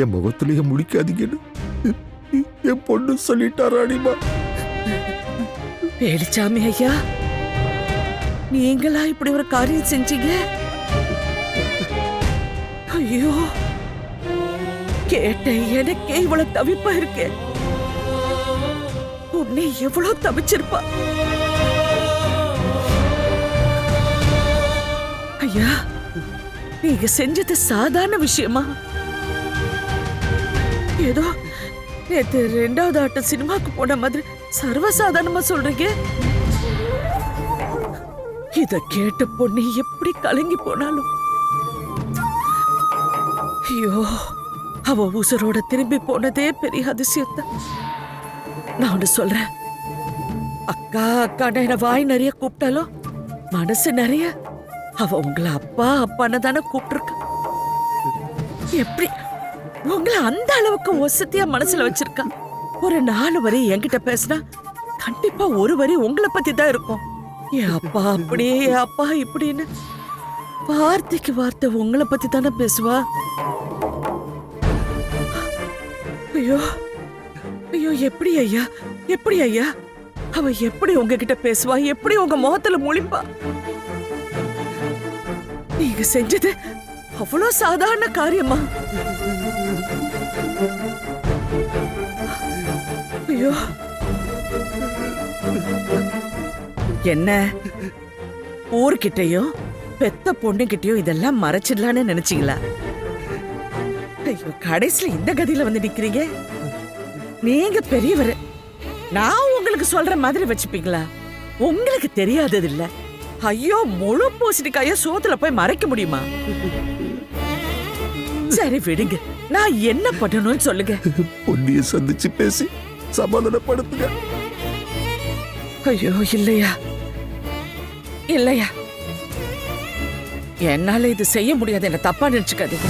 என் முகத்திலேயே முடிக்காதீங்கன்னு என் பொண்ணு சொல்லிட்டா ராணிமா வேலுச்சாமி ஐயா நீங்களா இப்படி ஒரு காரியம் செஞ்சீங்க? ஐயோ கேட்ட எனக்கே இவ்வளவு தவிப்பா இருக்கே. உன்னை எவ்வளவு தவிச்சிருப்பா? ஐயா நீங்க செஞ்சது சாதாரண விஷயமா? ஏதோ நேற்று ரெண்டாவது ஆட்டம் சினிமாக்கு போன மாதிரி சர்வசாதாரணமா சொல்றீங்க. இத கேட்ட பொண்ணு எப்படி கலங்கி போனாலும். ஐயோ அவ உசுரோட திரும்பி போனதே பெரிய அதிசயத்தான் நான் ஒன்று சொல்றேன். அக்கா அக்கான என்ன வாய் நிறைய கூப்பிட்டாலும் மனசு நிறைய. அவ உங்களை அப்பா அப்பான்னு தானே கூப்பிட்டுருக்க. எப்படி உங்களை அந்த அளவுக்கு வசதியா மனசுல வச்சிருக்கா. ஒரு நாலு வரி என்கிட்ட பேசினா கண்டிப்பா ஒரு வரி உங்களை பத்தி தான் இருக்கும். ஏ அப்பா அப்படியே அப்பா இப்படின்னு வார்த்தைக்கு வார்த்தை உங்களை பத்தி தானே பேசுவா? ஐயோ ஐயோ எப்படி ஐயா எப்படி ஐயா? அவ எப்படி உங்ககிட்ட பேசுவா? எப்படி உங்க முகத்துல முழிப்பா? நீங்க செஞ்சது அவ்வளவு சாதாரண காரியமா? ஐயோ. என்ன? ஊர்கிட்டயும் பெத்த பொண்ணுகிட்டயும் இதெல்லாம் மறைச்சிடலான்னு நினைச்சீங்களா? ஐயோ கடைசியில இந்த கதியில வந்து நிக்கிறீங்க? நீங்க பெரியவர். நான் உங்களுக்கு சொல்ற மாதிரி வச்சுப்பீங்களா? உங்களுக்கு தெரியாதது இல்லை ஐயோ முழு பூசணிக்காய சோத்துல போய் மறைக்க முடியுமா? சரி விடுங்க. நான் என்ன பண்ணணும்னு சொல்லுங்க. பொன்னியை சந்திச்சு பேசி சமாதானப்படுத்துங்க. ஐயோ இல்லையா? இல்லையா? என்னால இது செய்ய முடியாது. என்ன தப்பா நினைச்சுக்காதீங்க.